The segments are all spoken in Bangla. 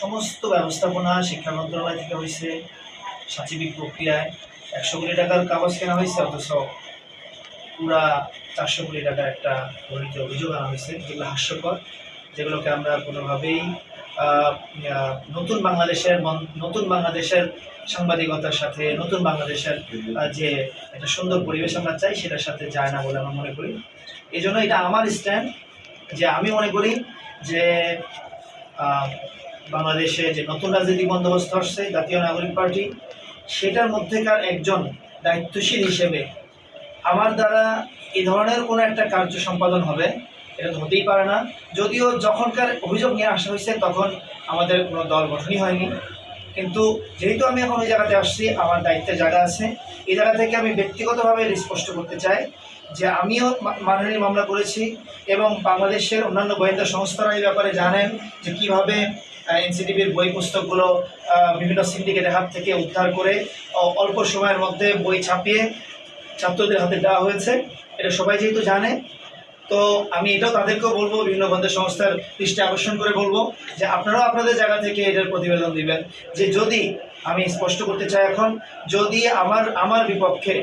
সমস্ত ব্যবস্থাপনা শিক্ষা মন্ত্রণালয় থেকে হয়েছে সাচিবিক প্রক্রিয়ায়। একশো কোটি টাকার কাগজ কেনা হয়েছে, অথচ পুরা চারশো কোটি টাকার একটা গণিত অভিযোগ আনা হয়েছে, যেগুলো হাস্যকর, যেগুলোকে আমরা কোনোভাবেই নতুন বাংলাদেশের নতুন বাংলাদেশের সাংবাদিকতার সাথে, নতুন বাংলাদেশের যে একটা সুন্দর পরিবেশ আমরা চাই, সেটার সাথে যায় না বলে আমরা মনে করি। এই জন্য এটা আমার স্ট্যান্ড যে আমি মনে করি যে বাংলাদেশে যে নতুন রাজনৈতিক বন্দোবস্ত আসছে, জাতীয় নাগরিক পার্টি, সেটার মধ্যেকার একজন দায়িত্বশীল হিসেবে আমার দ্বারা এ ধরনের কোনো একটা কার্য সম্পাদন হবে, এটা তো হতেই পারে না। যদিও যখনকার অভিযোগ নিয়ে আসা হয়েছে, তখন আমাদের কোনো দল গঠনই হয়নি। কিন্তু যেহেতু আমি এখন ওই জায়গাতে আসছি, আমার দায়িত্বের জায়গা আছে, এই জায়গা থেকে আমি ব্যক্তিগতভাবে স্পষ্ট করতে চাই যে আমিও মাননীয় মামলা করেছি এবং বাংলাদেশের অন্যান্য গোয়েন্দা সংস্থারা এই ব্যাপারে জানেন যে কীভাবে এনসিটিভির বই পুস্তকগুলো বিভিন্ন সিন্ডিকেটের হাত থেকে উদ্ধার করে অল্প সময়ের মধ্যে বই ছাপিয়ে ছাত্রদের হাতে দেওয়া হয়েছে। এটা সবাই যেহেতু জানে তো আমি এটাও তাদেরকেও বলব, বিভিন্ন গোয়েন্দা সংস্থার দৃষ্টি আকর্ষণ করে বলব যে আপনারাও আপনাদের জায়গা থেকে এটার প্রতিবেদন দিবেন। যে যদি, আমি স্পষ্ট করতে চাই এখন, যদি আমার আমার বিপক্ষে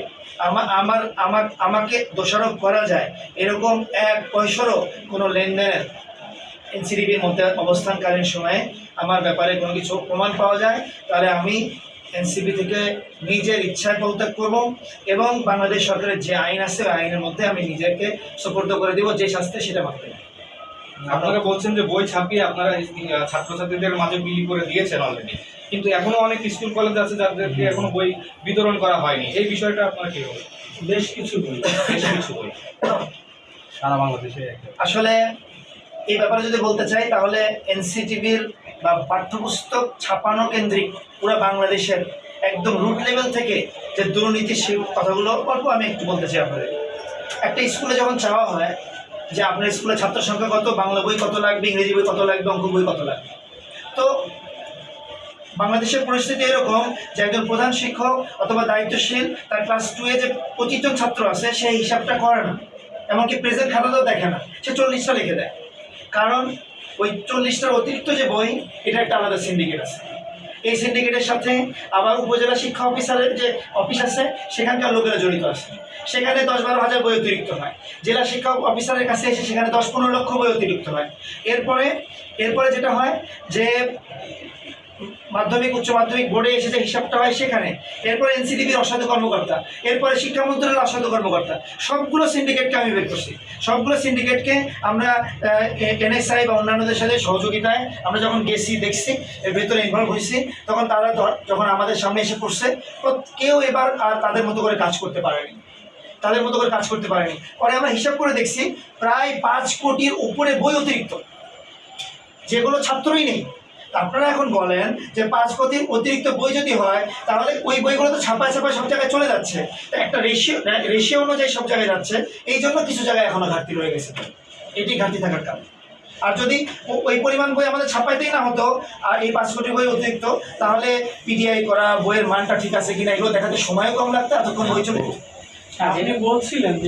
আমার আমার আমার আমাকে দোষারোপ করা যায়, এরকম এক পয়সারও কোনো লেনদেনের এনসিডিবির মধ্যে অবস্থানকালীন সময়ে আমার ব্যাপারে কোনো কিছু প্রমাণ পাওয়া যায়, তাহলে আমি এনসিবি থেকে নিজের ইচ্ছায় পদত্যাগ করব এবং বাংলাদেশ সরকারের যে আইন আছে ওই আইনের মধ্যে আমি নিজেকে সুপর্দ করে দিব যে শাস্তি সেটা মানতে আপনারা বলছেন যে বই ছাপিয়ে আপনারা ছাত্রছাত্রীদের মাঝে বিলি করে দিয়েছেন অলরেডি কিন্তু এখনও অনেক স্কুল কলেজ আছে যাদেরকে এখনও বই বিতরণ করা হয়নি। এই বিষয়টা আপনারা কি বলবেন? বেশ কিছু বই। বেশ কিছু বই। সারা বাংলাদেশে আসলে এই ব্যাপারে যদি বলতে চাই তাহলে এনসিটিভির বা পাঠ্যপুস্তক ছাপানো কেন্দ্রিক পুরো বাংলাদেশের একদম রুট লেভেল থেকে যে দুর্নীতি সেই কথাগুলো অল্প আমি একটু বলতে চাই আপনাদের। একটা স্কুলে যখন চাওয়া হয় যে আপনার স্কুলে ছাত্র সংখ্যা কত, বাংলা বই কত লাগবে, ইংরেজি বই কত লাগবে, অঙ্ক বই কত লাগবে? তো বাংলাদেশের পরিস্থিতি এরকম যে একজন প্রধান শিক্ষক অথবা দায়িত্বশীল তার ক্লাস টুয়ে যে পঁচিশ জন ছাত্র আছে সেই হিসাবটা করে না। এমনকি প্রেজেন্ট খাতাতেও দেখে না। সে চল্লিশটা লিখে দেয়। কারণ ওই চল্লিশটার অতিরিক্ত যে বই, এটা একটা আলাদা সিন্ডিকেট আছে। এই সিন্ডিকেটের সাথে আবার উপজেলা শিক্ষা অফিসারের যে অফিস আছে, সেখানকার লোকেরা জড়িত আছে। সেখানে দশ বারো হাজার বই অতিরিক্ত হয়। জেলা শিক্ষা অফিসারের কাছে এসে সেখানে দশ পনেরো লক্ষ বই অতিরিক্ত হয়। এরপরে এরপরে যেটা হয় যে মাধ্যমিক, উচ্চ মাধ্যমিক বোর্ডে এসে যে হিসাবটা হয় সেখানে। এরপরে এনসিডিবির অসাধু কর্মকর্তা, এরপরে শিক্ষা মন্ত্রণালয়ের অসাধু কর্মকর্তা। সবগুলো সিন্ডিকেটকে আমি বের করছি। সবগুলো সিন্ডিকেটকে আমরা এনএসআই বা অন্যান্যদের সাথে সহযোগিতায় আমরা যখন গেছি, দেখছি, এর ভেতরে ইনভলভ হয়েছি, তখন তারা যখন আমাদের সামনে এসে পড়ছে কেউ এবার আর তাদের মতো করে কাজ করতে পারেনি। তাদের মতো করে কাজ করতে পারেনি। পরে আমরা হিসাব করে দেখছি, প্রায় পাঁচ কোটির উপরে বই অতিরিক্ত। যেগুলো ছাত্রই নেই। আপনারা এখন বলেন যে পাঁচ কোটি অতিরিক্ত বই যদি হয়, তাহলে ওই বইগুলো তো ছাপায় ছাপায় সব জায়গায় চলে যাচ্ছে। একটা রেশিও রেশিও অনুযায়ী সব জায়গায় যাচ্ছে। এই জন্য কিছু জায়গায় এখনও ঘাটতি রয়ে গেছে। এটি ঘাটতি থাকার কারণ। আর যদি ওই পরিমাণ বই আমাদের ছাপাইতেই না হতো, আর এই পাঁচ কোটি বই অতিরিক্ত, তাহলে পিডিআই করা, বইয়ের মানটা ঠিক আছে কিনা, এগুলো দেখাতে সময়ও কম লাগতো, এতক্ষণ বই চলে যেত। আপনি বলছিলেন যে